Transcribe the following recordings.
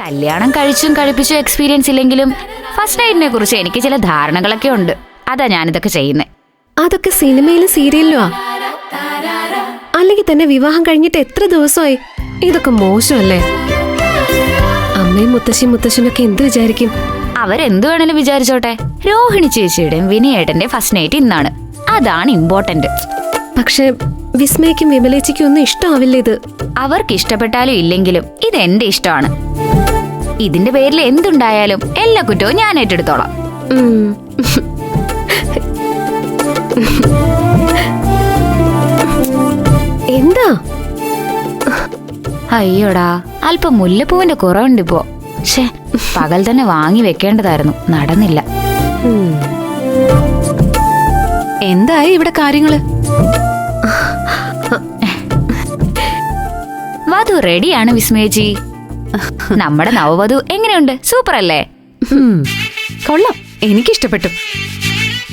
കല്യാണം കഴിച്ചും കഴിപ്പിച്ചും എക്സ്പീരിയൻസ് ഇല്ലെങ്കിലും ഫസ്റ്റ് നൈറ്റിനെ കുറിച്ച് എനിക്ക് ചില ധാരണകളൊക്കെ ഉണ്ട്. അതാ ഞാനിതൊക്കെ ചെയ്യുന്നത് അതൊക്കെ സിനിമയിലും സീരിയലിലും അല്ലെങ്കിൽ തന്നെ വിവാഹം കഴിഞ്ഞിട്ട് എത്ര ദിവസമായി? ഇതൊക്കെ മോശമല്ലേ? അമ്മയും മുത്തശ്ശി മുത്തശ്ശനൊക്കെ എന്ത് വിചാരിക്കും? അവരെന്ത് വേണേലും വിചാരിച്ചോട്ടെ. രോഹിണി ചേച്ചിയുടെയും വിനയേട്ടന്റെ ഫസ്റ്റ് നൈറ്റ് ഇന്നാണ്. അതാണ് ഇമ്പോർട്ടന്റ് പക്ഷെ വിസ്മയ്ക്കും വിമലേച്ചയ്ക്കും ഒന്നും ഇഷ്ടമാവില്ല ഇത്. അവർക്ക് ഇഷ്ടപ്പെട്ടാലും ഇല്ലെങ്കിലും ഇത് എന്റെ ഇഷ്ടമാണ്. ഇതിന്റെ പേരിൽ എന്തുണ്ടായാലും എല്ലാ കുറ്റവും ഞാൻ ഏറ്റെടുത്തോളാം. എന്താ? അയ്യോടാ അല്പം മുല്ലപ്പൂവിന്റെ കുറവുണ്ട് ഇപ്പോ. ഷേ പകൽ തന്നെ വാങ്ങി വെക്കേണ്ടതായിരുന്നു. നടന്നില്ല. എന്തായി ഇവിടെ കാര്യങ്ങൾ? വധു റെഡിയാണ് വിസ്മയജി. നമ്മുടെ നവവധു എങ്ങനെയുണ്ട്? സൂപ്പർ അല്ലേ കൊള്ളാം. എനിക്കിഷ്ടപ്പെട്ടു.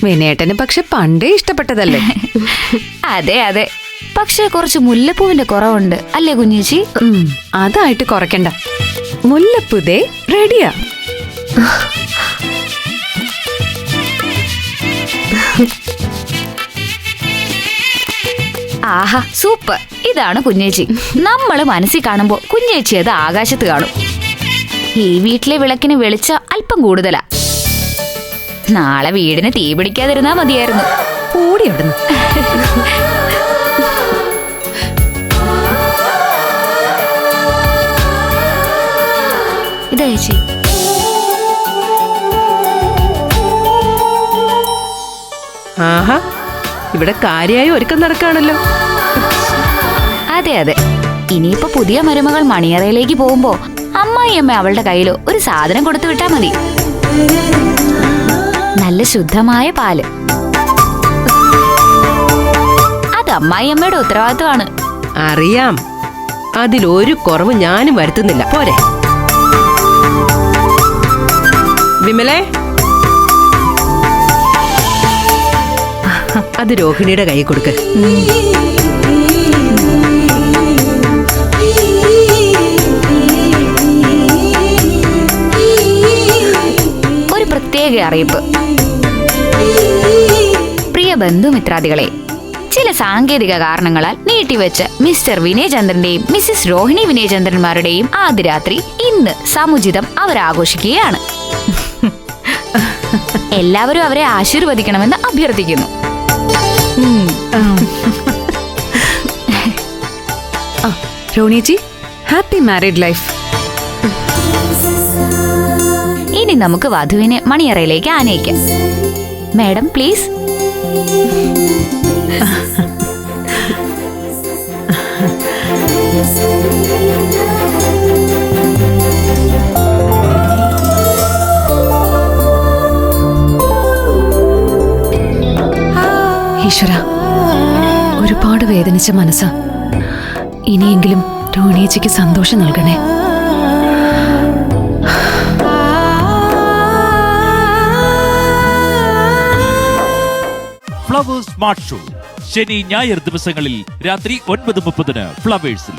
വിനേട്ടന് പക്ഷെ പണ്ടേ ഇഷ്ടപ്പെട്ടതല്ലേ? അതെ അതെ. പക്ഷെ കുറച്ച് മുല്ലപ്പൂവിന്റെ കുറവുണ്ട്. അല്ലേ കുഞ്ഞേച്ചി അതായിട്ട് കുറയ്ക്കണ്ട. മുല്ലപ്പൂതേ റെഡിയാ. ആഹാ സൂപ്പർ. ഇതാണ് കുഞ്ഞേച്ചി. നമ്മൾ മനസ്സിൽ കാണുമ്പോൾ കുഞ്ഞേച്ചി അത് ആകാശത്ത് കാണും. ഈ വീട്ടിലെ വിളക്കിന് വെളിച്ച അല്പം കൂടുതലാ. നാളെ വീടിന് തീ പിടിക്കാതിരുന്നാ മതിയായിരുന്നു. കൂടി അവിടുന്ന് ഇതാ ചേച്ചി. ആഹാ ഇവിടെ കാര്യമായി ഒരുക്കം നടക്കാണല്ലോ അതെ അതെ. ഇനിയിപ്പോ പുതിയ മരുമകൾ മണിയറയിലേക്ക് പോകുമ്പോ അമ്മായിയമ്മ അവളുടെ കയ്യിൽ ഒരു സാധനം കൊടുത്തു വിട്ടാ മതി. നല്ല ശുദ്ധമായ പാൽ. അത് അമ്മായിയമ്മയുടെ ഉത്തരവാദിത്വമാണ്. അറിയാം. അതിലൊരു കുറവ് ഞാനും വരുത്തുന്നില്ല. പോരെ. വിമലേ അത് രോഹിണിയുടെ കൈ കൊടുക്ക്. ഒരു പ്രത്യേക അറിയിപ്പ്. പ്രിയ ബന്ധുമിത്രാദികളെ ചില സാങ്കേതിക കാരണങ്ങളാൽ നീട്ടിവെച്ച മിസ്റ്റർ വിനയചന്ദ്രന്റെയും മിസ്സിസ് രോഹിണി വിനയചന്ദ്രന്മാരുടെയും ആദ്യ രാത്രി ഇന്ന് സമുചിതം അവർ ആഘോഷിക്കുകയാണ് എല്ലാവരും അവരെ ആശീർവദിക്കണമെന്ന് അഭ്യർത്ഥിക്കുന്നു. ആ രോണിജി ഹാപ്പി മാരീഡ് ലൈഫ്. ഇനി നമുക്ക് വധുവിനെ മണിയറയിലേക്ക് ആനയിക്കാം. Madam please. ഈശ്വര ഒരുപാട് വേദനിച്ച മനസ്സാ. ഇനിയെങ്കിലും രോണിയച്ചിക്ക് സന്തോഷം നൽകണേ. ഫ്ലവേഴ്സ് സ്മാർട്ട് ഷോ ശനി ഞായർ ദിവസങ്ങളിൽ രാത്രി ഒൻപത് മുപ്പതിന് ഫ്ലവേഴ്സിൽ